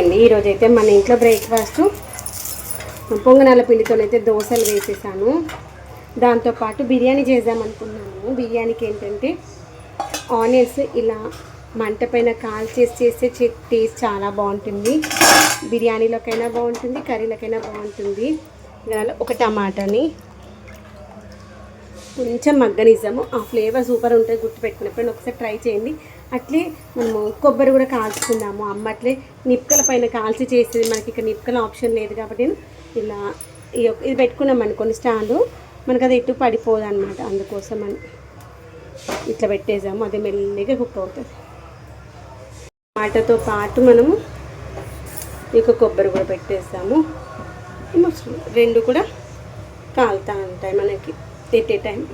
అండి. ఈరోజు అయితే మన ఇంట్లో బ్రేక్ఫాస్ట్ పొంగనాల పిండితోనైతే దోశలు వేసేసాను. దాంతోపాటు బిర్యానీ చేద్దామనుకున్నాను. బిర్యానీకి ఏంటంటే ఆనియన్స్ ఇలా మంట పైన కాల్ చేసి చేస్తే టేస్ట్ చాలా బాగుంటుంది. బిర్యానీలోకైనా బాగుంటుంది కర్రీలకైనా బాగుంటుంది. ఒక టమాటాని కొంచెం మగ్గనిద్దాము. ఆ ఫ్లేవర్ సూపర్ ఉంటుంది గుర్తుపెట్టుకున్నప్పుడు ఒకసారి ట్రై చేయండి. అట్లే మనము కొబ్బరి కూడా కాల్చుకుందాము. అమ్మ అట్లే నిప్పుకల పైన కాల్చి చేసేది. మనకి ఇక్కడ నిప్పుకల ఆప్షన్ లేదు కాబట్టి ఇలా ఈ యొక్క- ఇది పెట్టుకున్నాం అనుకోండి స్టాండు. మనకు అది ఎటు పడిపోదు అనమాట అందుకోసం అని ఇట్లా పెట్టేసాము. అది మెల్లిగా కుక్ అవుతుంది. టమాటాతో పాటు మనము ఇక కొబ్బరి కూడా పెట్టేసాము. రెండు కూడా కాలుతూ ఉంటాయి మనకి ఎట్ ఏ టైం.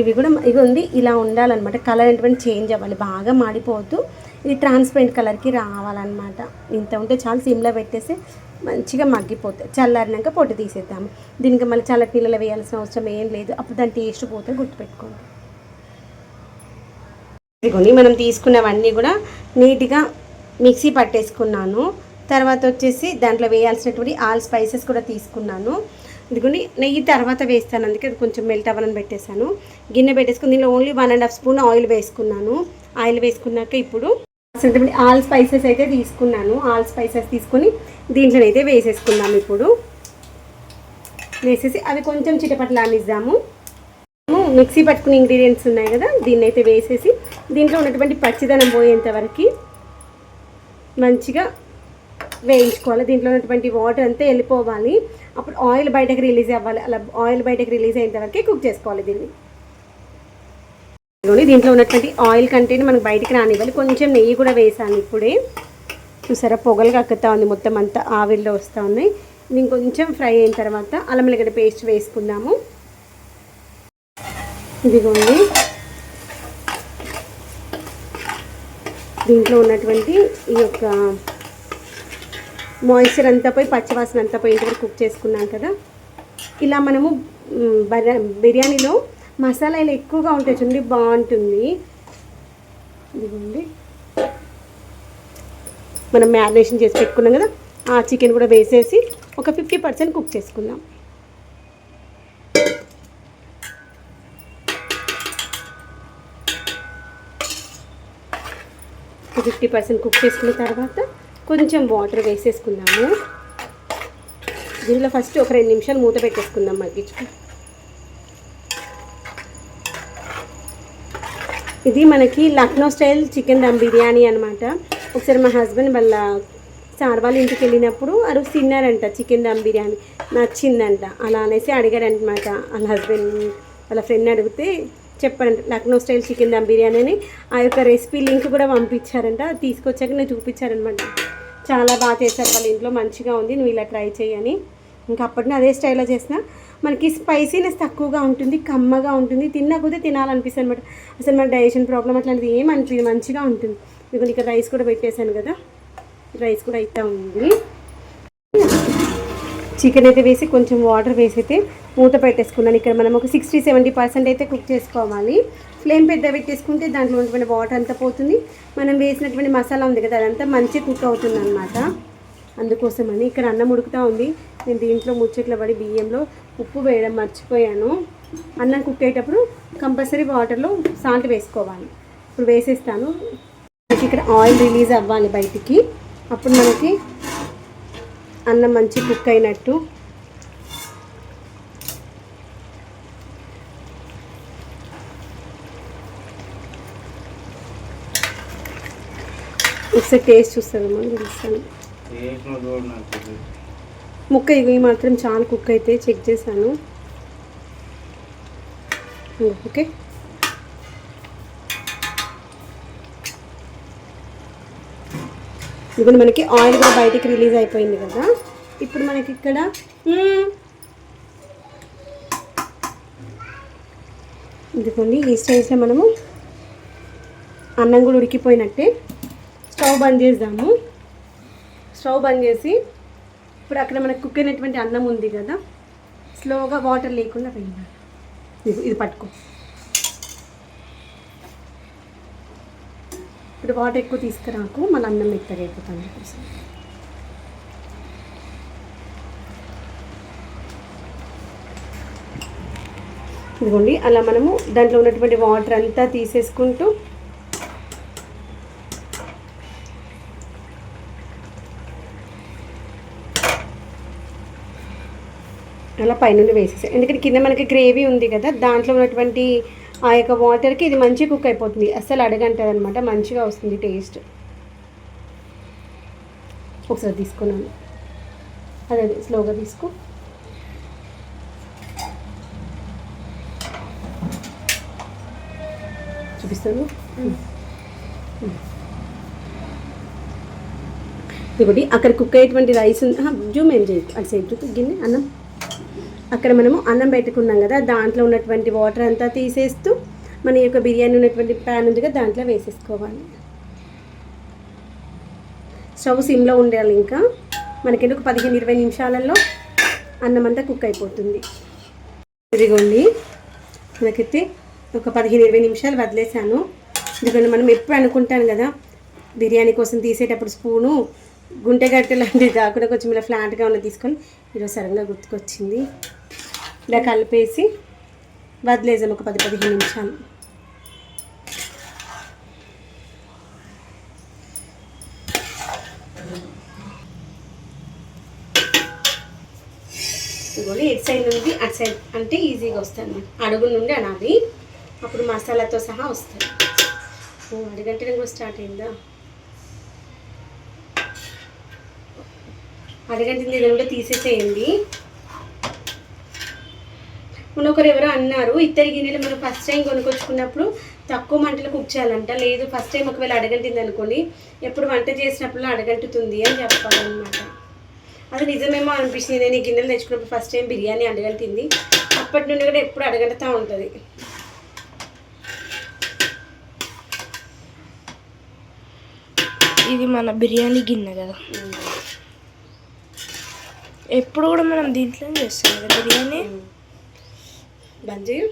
ఇవి కూడా ఇవి ఉంది. ఇలా ఉండాలన్నమాట. కలర్ ఏంటంటే చేంజ్ అవ్వాలి. బాగా మాడిపోవద్దు. ఇది ట్రాన్స్పరెంట్ కలర్కి రావాలన్నమాట. ఇంత ఉంటే చాలా. సిమ్లో పెట్టేసి మంచిగా మగ్గిపోతాయి చల్లారినాక పొట్టు తీసేద్దాము. దీనికి మళ్ళీ చల్ల నీళ్ళలో వేయాల్సిన అవసరం ఏం లేదు. అప్పుడు దాని టేస్ట్ పోతే గుర్తుపెట్టుకోండి. ఇదిగోండి. మనం తీసుకున్నవన్నీ కూడా నీట్గా మిక్సీ పట్టేసుకున్నాను. తర్వాత వచ్చేసి దాంట్లో వేయాల్సినటువంటి ఆల్ స్పైసెస్ కూడా తీసుకున్నాను. ఇదిగోండి నెయ్యి తర్వాత వేస్తాను. అందుకే అది కొంచెం మెల్ట్ అవ్వాలని పెట్టేశాను. గిన్నె పెట్టేసుకుని దీనిలో only one and half spoon oil వేసుకున్నాను. ఆయిల్ వేసుకున్నాక ఇప్పుడు ఆల్ స్పైసెస్ అయితే తీసుకున్నాను. ఆల్ స్పైసెస్ తీసుకొని దీంట్లోనైతే వేసేసుకున్నాము ఇప్పుడు. వేసేసి అవి కొంచెం చిటపట్లానిద్దాము మనము మిక్సీ పట్టుకునే ఇంగ్రీడియంట్స్ ఉన్నాయి కదా దీన్ని అయితే వేసేసి దీంట్లో ఉన్నటువంటి పచ్చిదనం పోయేంత వరకు మంచిగా వేయించుకోవాలి. దీంట్లో ఉన్నటువంటి వాటర్ అంతా వెళ్ళిపోవాలి. అప్పుడు ఆయిల్ బయటకు రిలీజ్ అవ్వాలి. అలా ఆయిల్ బయటకు రిలీజ్ అయిన తర్వాత కుక్ చేసుకోవాలి దీన్ని. ఇదిగోండి, దీంట్లో ఉన్నటువంటి ఆయిల్ కంటెంట్ మనకు బయటకు రానివ్వాలి. కొంచెం నెయ్యి కూడా వేసాను ఇప్పుడే. చూసారా పొగలు కక్కుతా ఉంది మొత్తం అంతా. ఆవిరిలో వస్తూ ఉన్నాయి. దీన్ని కొంచెం ఫ్రై అయిన తర్వాత అల్లం వెల్లిగడ్డ పేస్ట్ వేసుకుందాము. ఇదిగోండి. దీంట్లో ఉన్నటువంటి ఈ యొక్క మాయిశ్చర్ అంతా పోయి పచ్చివాసన అంతా పోయి ఇంటి కుక్ చేసుకున్నాం కదా. ఇలా మనము మ్, బిర్యానీలో మసాలాలు ఎక్కువగా ఉంటాయి చూడండి బాగుంటుంది. ఇదిగోండి. మనం మ్యారినేషన్ చేసి పెట్టుకున్నాం కదా ఆ చికెన్ కూడా వేసేసి ఒక ఫిఫ్టీ పర్సెంట్ కుక్ చేసుకుందాం. ఫిఫ్టీ పర్సెంట్ కుక్ చేసుకున్న తర్వాత కొంచెం వాటర్ వేసేసుకుందాము దీనిలో ఫస్ట్ ఒక రెండు నిమిషాలు మూత పెట్టేసుకుందాం మగ్గించుకుని ఇది మనకి లక్నో స్టైల్ చికెన్ దమ్ బిర్యానీ అనమాట ఒకసారి మా హస్బెండ్ వాళ్ళ సార్ వాళ్ళ ఇంటికి వెళ్ళినప్పుడు ఆ తిన్నారంట చికెన్ దమ్ బిర్యానీ. నచ్చిందంట. అలా అనేసి అడిగారంటమాట వాళ్ళ హస్బెండ్ వాళ్ళ ఫ్రెండ్ అడిగితే చెప్పారంట లక్నో స్టైల్ చికెన్ దమ్ బిర్యానీ అని. ఆ యొక్క రెసిపీ లింక్ కూడా పంపించారంట అది తీసుకొచ్చాక నేను చూపించారనమాట. చాలా బాగా చేశారు వాళ్ళ ఇంట్లో మంచిగా ఉంది నువ్వు ఇలా ట్రై చేయని ఇంకా అప్పటిని అదే స్టైల్లో చేసిన. మనకి స్పైసీనెస్ తక్కువగా ఉంటుంది కమ్మగా ఉంటుంది తిన్నా కొద్దీ తినాలనిపిస్తుంది అనమాట అసలు మన డైజెషన్ ప్రాబ్లం అట్లాంటిది ఏం అనిపించదు మంచిగా ఉంటుంది. ఇక్కడ రైస్ కూడా పెట్టేశాను కదా రైస్ కూడా అయితే ఉంది. చికెన్ అయితే వేసి కొంచెం వాటర్ వేసి అయితే మూత పెట్టేసుకున్నాను. ఇక్కడ మనం ఒక సిక్స్టీ సెవెంటీ పర్సెంట్ అయితే కుక్ చేసుకోవాలి. ఫ్లేమ్ పెద్ద పెట్టేసుకుంటే దాంట్లో ఉన్నటువంటి వాటర్ అంతా పోతుంది. మనం వేసినటువంటి మసాలా ఉంది కదా అదంతా మంచి కుక్ అవుతుంది అనమాట అందుకోసమని ఇక్కడ అన్నం ఉడుకుతూ ఉంది. నేను దీంట్లో ముచ్చట్ల పడి బియ్యంలో ఉప్పు వేయడం మర్చిపోయాను. అన్నం కుక్ అయ్యేటప్పుడు కంపల్సరీ వాటర్లో సాల్ట్ వేసుకోవాలి. ఇప్పుడు వేసేస్తాను. మనకి ఇక్కడ ఆయిల్ రిలీజ్ అవ్వాలి బయటికి. అప్పుడు మనకి అన్నం మంచి కుక్ అయినట్టు. ఒకసారి టేస్ట్ చూస్తాను తెలుస్తాను చూడు నాకు ముక్క ఇవి మాత్రం చాలా కుక్ అయితే చెక్ చేశాను. ఓకే. ఇదిగో మనకి ఆయిల్ కూడా బయటికి రిలీజ్ అయిపోయింది కదా. ఇప్పుడు మనకి ఇక్కడ ఇదిగోండి ఈ స్టేజ్లో మనము అన్నం కూడా ఉడికిపోయినట్టే స్టవ్ బంద్ చేద్దాము. స్టవ్ బంద్ చేసి ఇప్పుడు అక్కడ మనకు కుక్ అయినటువంటి అన్నం ఉంది కదా. స్లోగా వాటర్ లేకుండా వేయాలి. ఇది పట్టుకో. ఇప్పుడు వాటర్ ఎక్కువ తీసుకురాకు మన అన్నం మెత్తగా అయిపోతుంది. కోసం ఇదిగోండి అలా మనము దాంట్లో ఉన్నటువంటి వాటర్ అంతా తీసేసుకుంటూ అలా పైనుండి వేసేసాయి. ఎందుకంటే కింద మనకి గ్రేవీ ఉంది కదా దాంట్లో ఉన్నటువంటి ఆ యొక్క వాటర్కి ఇది మంచిగా కుక్ అయిపోతుంది. అస్సలు అడగంటది అనమాట మంచిగా వస్తుంది టేస్ట్. ఒకసారి తీసుకున్నాను. అదే అదే స్లోగా తీసుకో. చూపిస్తాను. ఇదిగోటి అక్కడ కుక్ అయ్యేటువంటి రైస్ ఉంది. జూమ్ ఏం చేయొచ్చు అటు సైడ్ గిన్నె అన్నం. అక్కడ మనము అన్నం పెట్టుకున్నాం కదా దాంట్లో ఉన్నటువంటి వాటర్ అంతా తీసేస్తూ మన యొక్క బిర్యానీ ఉన్నటువంటి ప్యాన్ ఉంది కదా దాంట్లో వేసేసుకోవాలి. స్టవ్ సిమ్లో ఉండాలి ఇంకా. మనకి ఒక పదిహేను ఇరవై నిమిషాలలో అన్నం అంతా కుక్ అయిపోతుంది. ఇదిగోండి. మనకైతే ఒక పదిహేను ఇరవై నిమిషాలు వదిలేసాను ఎందుకంటే మనం ఎప్పుడు అనుకుంటాను కదా బిర్యానీ కోసం తీసేటప్పుడు స్పూను గుంటె గట్టె లాంటిది కాకుండా కొంచెం ఇలా ఫ్లాట్గా ఉన్న తీసుకొని ఈరోజు సడన్గా గుర్తుకొచ్చింది. ఇలా కలిపేసి వదిలేసాం ఒక పది పదిహేను నిమిషాలు. ఇదిగోండి ఎటు సైడ్ నుండి అటు సైడ్ అంటే ఈజీగా వస్తుంది అడుగు నుండి అనాలి. అప్పుడు మసాలాతో సహా వస్తుంది ఓ అడుగంటే కూడా స్టార్ట్ అయిందా? అరగంట కూడా తీసేసేయండి. మొన్న ఒకరు ఎవరో అన్నారు ఇద్దరి గిన్నెలు మనం ఫస్ట్ టైం కొనుక్కొచ్చుకున్నప్పుడు తక్కువ మంటలు కుక్ చేయాలంట. లేదు ఫస్ట్ టైం ఒకవేళ అడగంటింది అనుకోండి ఎప్పుడు వంట చేసినప్పుడు అడగంటుతుంది అని చెప్పాలన్నమాట. అది నిజమేమో అనిపిస్తుంది నేను ఈ గిన్నెలు తెచ్చుకున్నప్పుడు ఫస్ట్ టైం బిర్యానీ అడగంటింది అప్పటి నుండి కూడా ఎప్పుడు అడగంటుతూ ఉంటుంది. ఇది మన బిర్యానీ గిన్నె కదా. ఎప్పుడు కూడా మనం దీంట్లోనే చేస్తాం కదా బిర్యానీ? బంద్ చేయు